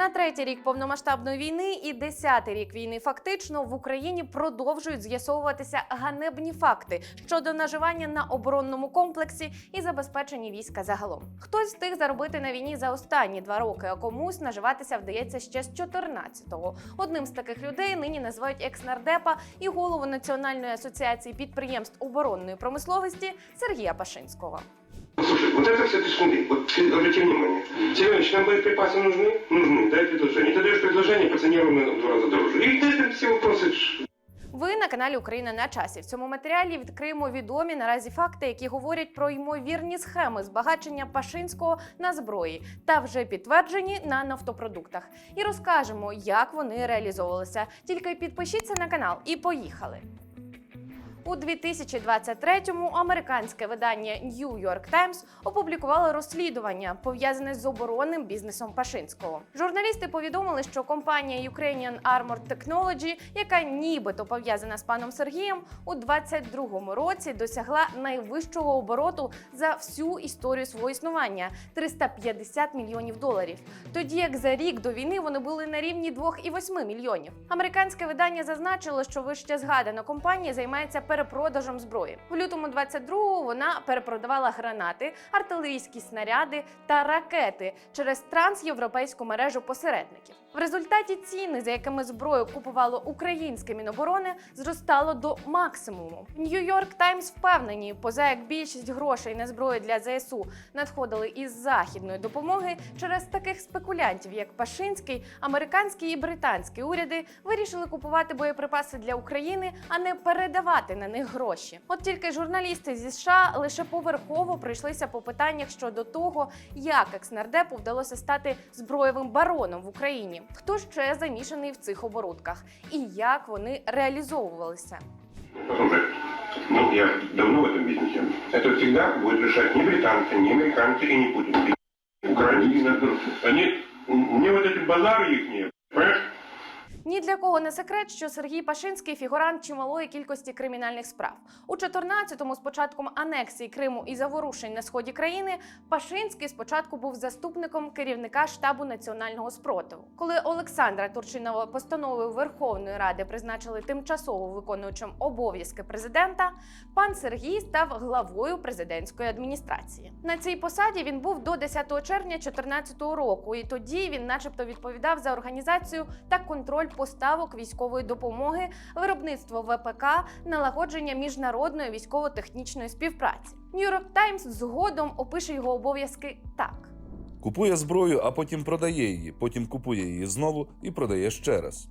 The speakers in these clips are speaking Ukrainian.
На третій рік повномасштабної війни і десятий рік війни фактично в Україні продовжують з'ясовуватися ганебні факти щодо наживання на оборонному комплексі і забезпеченні війська загалом. Хтось встиг заробити на війні за останні два роки, а комусь наживатися вдається ще з 14-го. Одним з таких людей нині називають екс-нардепа і голову Національної асоціації підприємств оборонної промисловості Сергія Пашинського. Слушай, вот это все ты шмуды. Вот ты обрати внимание. Семенович, нам боеприпасы нужны? Нужны. Дай предложение. Ты даешь предложение по цене ровно в два раза дороже. И это все вопросы. ш- Ви на каналі Україна на часі. В цьому матеріалі відкриємо відомі наразі факти, які говорять про ймовірні схеми збагачення Пашинського на зброї та вже підтверджені на нафтопродуктах. І розкажемо, як вони реалізовувалися. Тільки підпишіться на канал і поїхали. У 2023-му американське видання New York Times опублікувало розслідування, пов'язане з оборонним бізнесом Пашинського. Журналісти повідомили, що компанія Ukrainian Armored Technology, яка нібито пов'язана з паном Сергієм, у 22-му році досягла найвищого обороту за всю історію свого існування 350 мільйонів доларів. Тоді як за рік до війни вони були на рівні 2,8 мільйонів. Американське видання зазначило, що вище згадана компанія займається перепродажем зброї. В лютому 22-го вона перепродавала гранати, артилерійські снаряди та ракети через трансєвропейську мережу посередників. В результаті ціни, за якими зброю купувало українське міноборони, зростало до максимуму. Нью-Йорк Таймс впевнені, поза як більшість грошей на зброю для ЗСУ надходили із західної допомоги через таких спекулянтів, як Пашинський, американські і британські уряди вирішили купувати боєприпаси для України, а не передавати на них гроші. От тільки журналісти зі США лише поверхово пройшлися по питаннях щодо того, як екснардепу вдалося стати зброєвим бароном в Україні, хто ще замішаний в цих оборудках і як вони реалізовувалися. Послушай, ну, я давно в этом бизнесе. Это всегда будет решать не британцы, не американцы и не Путин. Украина. Они, мне вот эти базары их, понимаешь? ні для кого не секрет, що Сергій Пашинський фігурант чималої кількості кримінальних справ. У 14-му, з початком анексії Криму і заворушень на сході країни, Пашинський спочатку був заступником керівника штабу національного спротиву. Коли Олександра Турчинова постановою Верховної Ради призначили тимчасово виконуючим обов'язки президента, пан Сергій став главою президентської адміністрації. На цій посаді він був до 10 червня 2014 року, і тоді він, начебто, відповідав за організацію та контроль поставок військової допомоги, виробництво ВПК, налагодження міжнародної військово-технічної співпраці. Нью-Йорк Таймс згодом опише його обов'язки так. Купує зброю, а потім продає її, потім купує її знову і продає ще раз.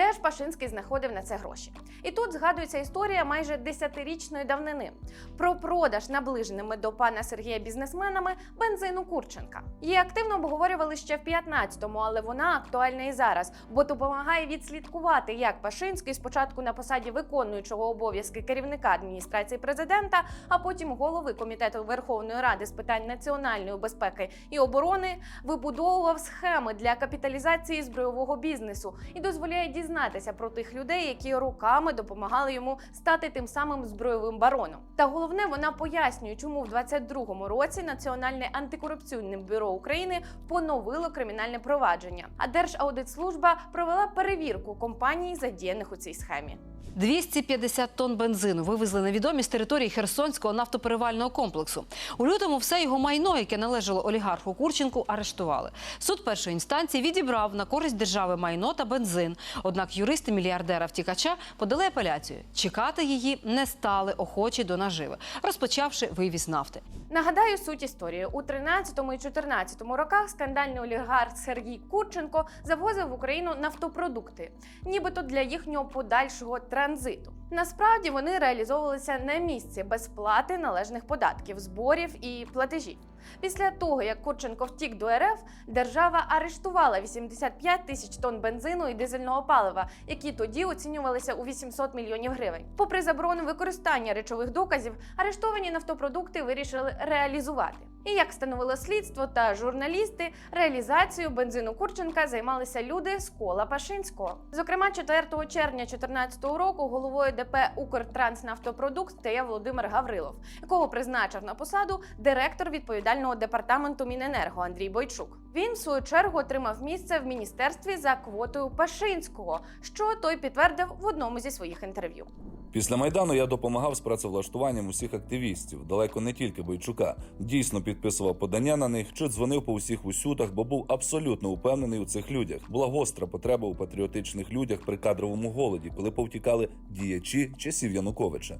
Де ж Пашинський знаходив на це гроші? І тут згадується історія майже десятирічної давнини про продаж наближеними до пана Сергія бізнесменами бензину Курченка. Її активно обговорювали ще в 15-му, але вона актуальна і зараз, бо допомагає відслідкувати, як Пашинський спочатку на посаді виконуючого обов'язки керівника адміністрації президента, а потім голови комітету Верховної Ради з питань національної безпеки і оборони вибудовував схеми для капіталізації збройового бізнесу і дозволяє дізнатися про тих людей, які роками допомагали йому стати тим самим збройовим бароном. Та головне, вона пояснює, чому в 22-му році Національне антикорупційне бюро України поновило кримінальне провадження. А Держаудитслужба провела перевірку компаній, задіяних у цій схемі. 250 тонн бензину вивезли невідомі з території Херсонського нафтоперевального комплексу. У лютому все його майно, яке належало олігарху Курченку, арештували. Суд першої інстанції відібрав на користь держави майно та бензин. Однак юристи мільярдера втікача подали апеляцію. Чекати її не стали охочі до наживи, розпочавши вивіз нафти. Нагадаю суть історії. У 13 і 14 роках скандальний олігарх Сергій Курченко завозив в Україну нафтопродукти, нібито для їхнього подальшого транзиту. Насправді вони реалізовувалися на місці без сплати належних податків, зборів і платежів. Після того, як Курченко втік до РФ, держава арештувала 85 тисяч тонн бензину і дизельного палива, які тоді оцінювалися у 800 мільйонів гривень. Попри заборону використання речових доказів, арештовані нафтопродукти вирішили реалізувати. І як встановило слідство та журналісти, реалізацією бензину Курченка займалися люди з кола Пашинського. Зокрема, 4 червня 2014 року головою ДП «Укртранснафтопродукт» стає Володимир Гаврилов, якого призначив на посаду директор відповідального департаменту Міненерго Андрій Бойчук. Він в свою чергу отримав місце в міністерстві за квотою Пашинського, що той підтвердив в одному зі своїх інтерв'ю. Після майдану я допомагав з працевлаштуванням усіх активістів, далеко не тільки Бойчука. Дійсно підписував подання на них чи дзвонив по усіх усютах, бо був абсолютно упевнений у цих людях. Була гостра потреба у патріотичних людях при кадровому голоді, коли повтікали діячі часів Януковича.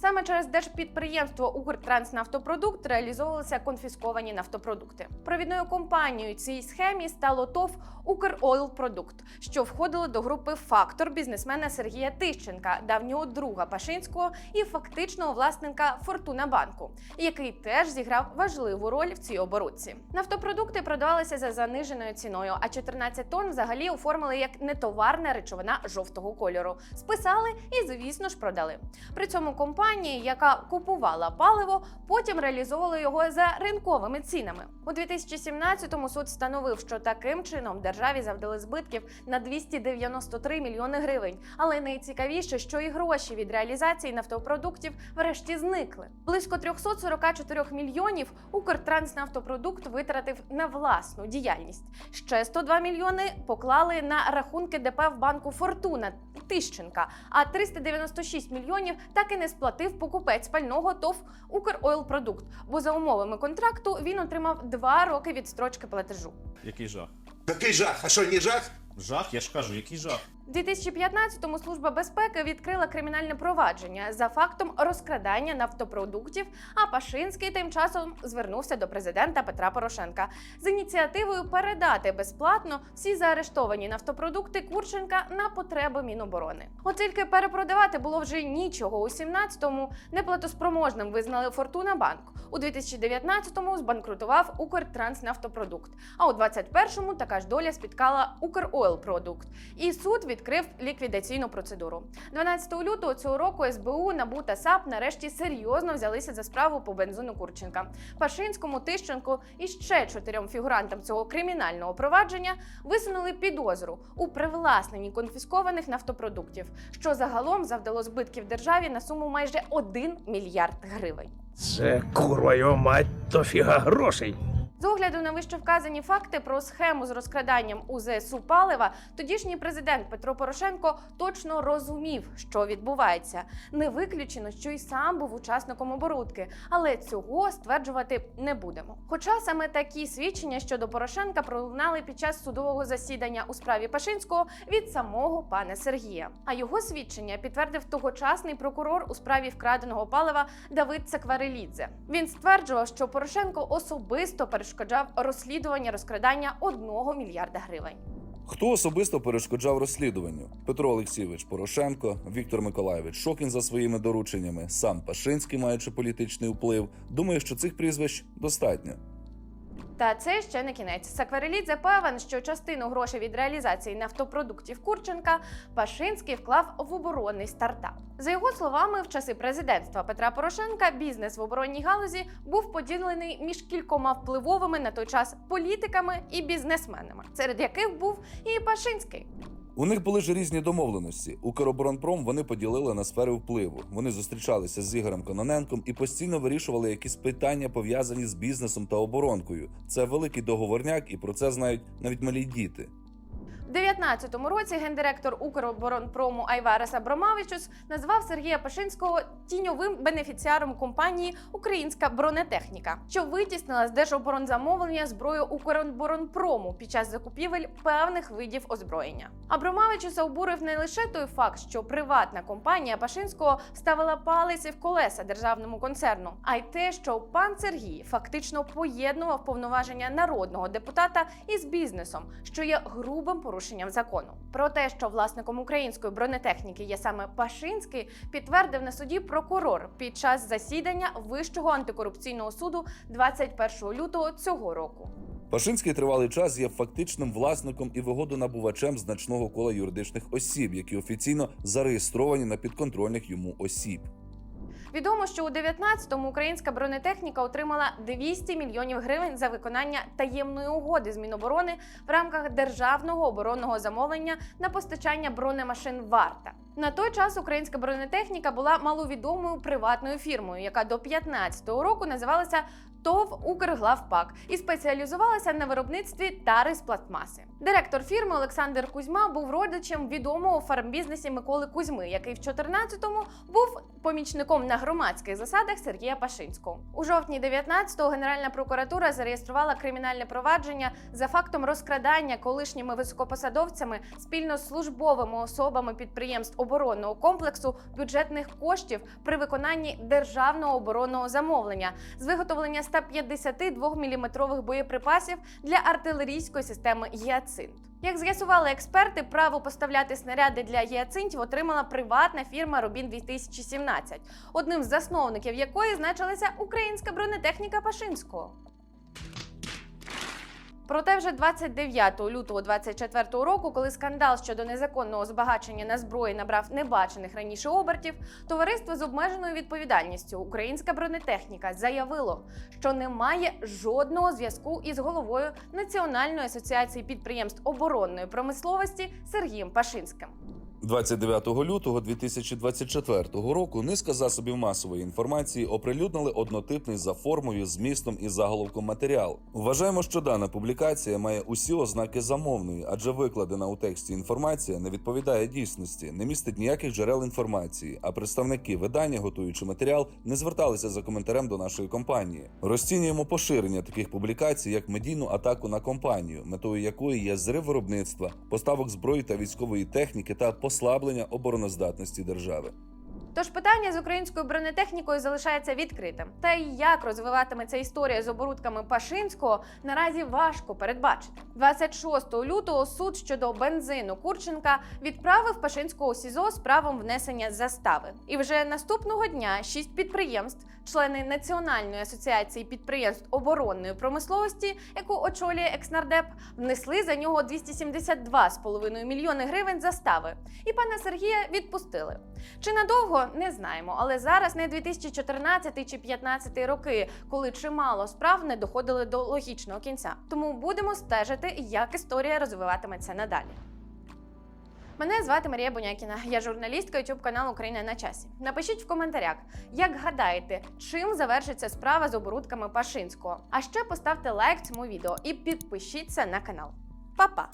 Саме через держпідприємство Укртранснафтопродукт реалізовувалися конфісковані нафтопродукти. Провідною компанією цій схемі стало ТОВ «Укройлпродукт», що входило до групи фактор бізнесмена Сергія Тищенка, давнього друга Пашинського і фактичного власника Фортуна банку, який теж зіграв важливу роль в цій оборудці. Нафтопродукти продавалися за заниженою ціною, а 14 тонн взагалі оформили як нетоварна речовина жовтого кольору. Списали і, звісно ж, продали. При цьому компанія, яка купувала паливо, потім реалізовувала його за ринковими цінами. У 2017-му суд встановив, що таким чином державі завдали збитків на 293 мільйони гривень. Але найцікавіше, що і гроші від реалізації нафтопродуктів врешті зникли. Близько 344 мільйонів Укртранснафтопродукт витратив на власну діяльність. Ще 102 мільйони поклали на рахунки ДП в банку Фортуна Тищенка, а 396 мільйонів так і не сплатив покупець пального ТОВ Укройлпродукт, бо за умовами контракту він отримав два роки відстрочки платежу. Який жах? Який жах? А що, не жах? Жах, я ж кажу, який жах. У 2015-му служба безпеки відкрила кримінальне провадження за фактом розкрадання нафтопродуктів. А Пашинський тим часом звернувся до президента Петра Порошенка з ініціативою передати безплатно всі заарештовані нафтопродукти Курченка на потреби Міноборони. От тільки перепродавати було вже нічого. У 17-му неплатоспроможним визнали Фортуна Банк. У 2019-му збанкрутував Укртранснафтопродукт. А у 21-му така ж доля спіткала Укройлпродукт. І суд відкрив ліквідаційну процедуру. 12 лютого цього року СБУ, НАБУ та САП нарешті серйозно взялися за справу по бензину Курченка. Пашинському, Тищенку і ще чотирьом фігурантам цього кримінального провадження висунули підозру у привласненні конфіскованих нафтопродуктів, що загалом завдало збитків державі на суму майже 1 мільярд гривень. Це курва мать, то грошей. З огляду на вище вказані факти про схему з розкраданням у ЗСУ палива, тодішній президент Петро Порошенко точно розумів, що відбувається. Не виключено, що й сам був учасником оборудки, але цього стверджувати не будемо. Хоча саме такі свідчення щодо Порошенка пролунали під час судового засідання у справі Пашинського від самого пана Сергія. А його свідчення підтвердив тогочасний прокурор у справі вкраденого палива Давид Цекварелідзе. Він стверджував, що Порошенко особисто перешкоджав розслідування розкрадання одного мільярда гривень. Хто особисто перешкоджав розслідуванню? Петро Олексійович Порошенко, Віктор Миколаєвич Шокін за своїми дорученнями, сам Пашинський, маючи політичний вплив. Думаю, що цих прізвищ достатньо. Та це ще не кінець. Сакварелідзе певен, що частину грошей від реалізації нафтопродуктів Курченка Пашинський вклав в оборонний стартап. За його словами, в часи президентства Петра Порошенка бізнес в оборонній галузі був поділений між кількома впливовими на той час політиками і бізнесменами, серед яких був і Пашинський. У них були ж різні домовленості. Укроборонпром вони поділили на сфери впливу. Вони зустрічалися з Ігорем Кононенком і постійно вирішували якісь питання, пов'язані з бізнесом та оборонкою. Це великий договорняк, і про це знають навіть малі діти. У 19-му році гендиректор Укроборонпрому Айварес Абромавичус назвав Сергія Пашинського тіньовим бенефіціаром компанії Українська бронетехніка, що витіснила з держоборонзамовлення зброю Укроборонпрому під час закупівель певних видів озброєння. Абромавичуса обурив не лише той факт, що приватна компанія Пашинського ставила палиці в колеса державному концерну, а й те, що пан Сергій фактично поєднував повноваження народного депутата із бізнесом, що є грубим порушенням закону. Про те, що власником української бронетехніки є саме Пашинський, підтвердив на суді прокурор під час засідання Вищого антикорупційного суду 21 лютого цього року. Пашинський тривалий час є фактичним власником і вигодонабувачем значного кола юридичних осіб, які офіційно зареєстровані на підконтрольних йому осіб. Відомо, що у 19-му українська бронетехніка отримала 200 мільйонів гривень за виконання таємної угоди з Міноборони в рамках державного оборонного замовлення на постачання бронемашин Варта. На той час українська бронетехніка була маловідомою приватною фірмою, яка до 15-го року називалася ТОВ Укрглавпак і спеціалізувалася на виробництві тари з пластмаси. Директор фірми Олександр Кузьма був родичем відомого фармбізнесі Миколи Кузьми, який в 14-му був помічником на громадських засадах Сергія Пашинського. У жовтні 19-го Генеральна прокуратура зареєструвала кримінальне провадження за фактом розкрадання колишніми високопосадовцями спільно з службовими особами підприємств оборонного комплексу бюджетних коштів при виконанні державного оборонного замовлення з виготовлення 152 мм боєприпасів для артилерійської системи «Гіацинт». Як з'ясували експерти, право поставляти снаряди для гіацинтів отримала приватна фірма Рубін 2017 одним з засновників якої значилася українська бронетехніка Пашинського. Проте вже 29 лютого 24 року, коли скандал щодо незаконного збагачення на зброї набрав небачених раніше обертів, товариство з обмеженою відповідальністю Українська бронетехніка заявило, що немає жодного зв'язку із головою Національної асоціації підприємств оборонної промисловості Сергієм Пашинським. 29 лютого 2024 року низка засобів масової інформації оприлюднили однотипний за формою, змістом і заголовком матеріал. Вважаємо, що дана публікація має усі ознаки замовної, адже викладена у тексті інформація не відповідає дійсності, не містить ніяких джерел інформації. А представники видання, готуючи матеріал, не зверталися за коментарем до нашої компанії. Розцінюємо поширення таких публікацій як медійну атаку на компанію, метою якої є зрив виробництва, поставок зброї та військової техніки та послаблення обороноздатності держави. Тож питання з українською бронетехнікою залишається відкритим. Та й як розвиватиметься історія з оборудками Пашинського, наразі важко передбачити. 26 лютого суд щодо бензину Курченка відправив Пашинського у СІЗО з правом внесення застави. І вже наступного дня шість підприємств, члени Національної асоціації підприємств оборонної промисловості, яку очолює екснардеп, внесли за нього 272,5 мільйони гривень застави. І пана Сергія відпустили. Чи надовго не знаємо, але зараз не 2014 чи 2015 роки, коли чимало справ не доходили до логічного кінця. Тому будемо стежити, як історія розвиватиметься надалі. Мене звати Марія Бунякіна. Я журналістка youtube каналу Україна на часі. Напишіть в коментарях, як гадаєте, чим завершиться справа з оборудками Пашинського. А ще поставте лайк цьому відео і підпишіться на канал. Па-па!